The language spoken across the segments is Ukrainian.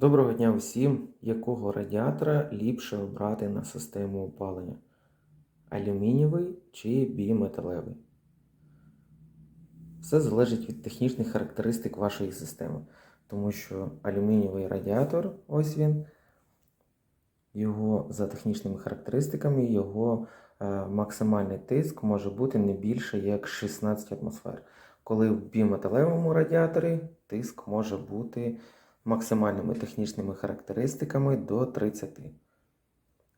Доброго дня всім! Якого радіатора ліпше обрати на систему опалення? Алюмінієвий чи біметалевий? Все залежить від технічних характеристик вашої системи. Тому що алюмінієвий радіатор, ось він, його за технічними характеристиками, його е, максимальний тиск може бути не більше як 16 атмосфер. Коли в біметалевому радіаторі тиск може бути максимальними технічними характеристиками до 30.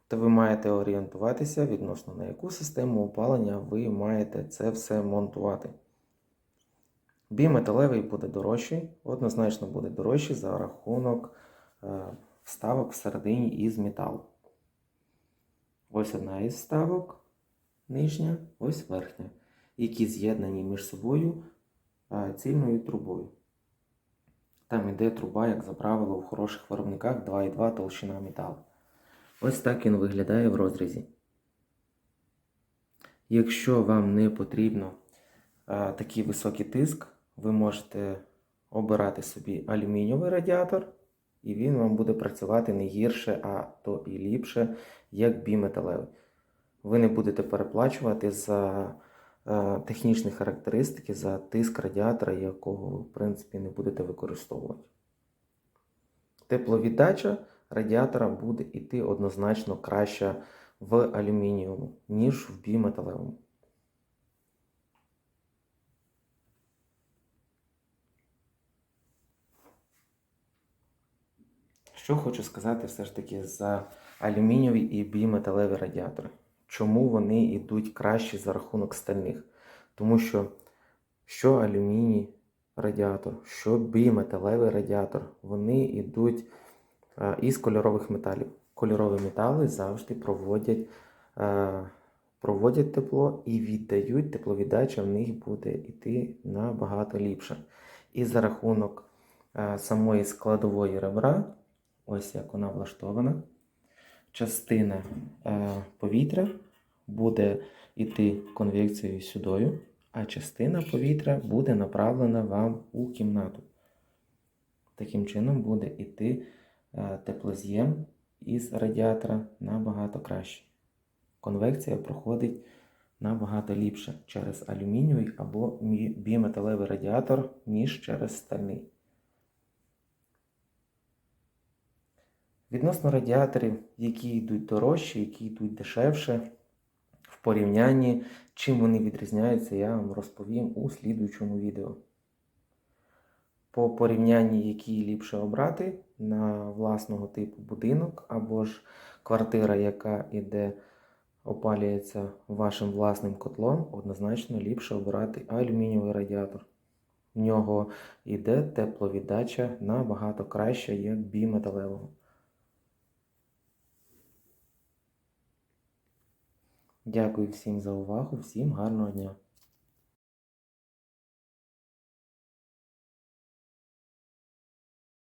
То ви маєте орієнтуватися відносно на яку систему опалення ви маєте це все монтувати. Біметалевий буде дорожчий, однозначно буде дорожчий за рахунок е, вставок всередині із металу. Ось одна із вставок, нижня, ось верхня, які з'єднані між собою е, цільною трубою. Там іде труба, як за правило, в хороших виробниках 2,2 толщина металу. Ось так він виглядає в розрізі. Якщо вам не потрібно а, такий високий тиск, ви можете обирати собі алюмінієвий радіатор, і він вам буде працювати не гірше, а то і ліпше, як біметалевий. Ви не будете переплачувати за е, технічні характеристики за тиск радіатора, якого ви, в принципі, не будете використовувати. Тепловіддача радіатора буде йти однозначно краще в алюмінієвому, ніж в біметалевому. Що хочу сказати все ж таки за алюмінієві і біметалеві радіатори. Чому вони йдуть краще за рахунок стальних? Тому що що алюміній радіатор, що біметалевий радіатор, вони йдуть е, із кольорових металів. Кольорові метали завжди проводять, е, проводять тепло і віддають тепловіддача в них буде йти набагато ліпше. І за рахунок е, самої складової ребра, ось як вона влаштована частина повітря буде йти конвекцією сюди, а частина повітря буде направлена вам у кімнату. Таким чином буде йти е, теплоз'єм із радіатора набагато краще. Конвекція проходить набагато ліпше через алюмінієвий або біметалевий радіатор, ніж через стальний. Відносно радіаторів, які йдуть дорожче, які йдуть дешевше, в порівнянні, чим вони відрізняються, я вам розповім у слідуючому відео. По порівнянні, який ліпше обрати на власного типу будинок або ж квартира, яка іде, опалюється вашим власним котлом, однозначно ліпше обирати алюмінієвий радіатор. В нього йде тепловіддача набагато краще, як біметалевого. Дякую всім за увагу, всім гарного дня!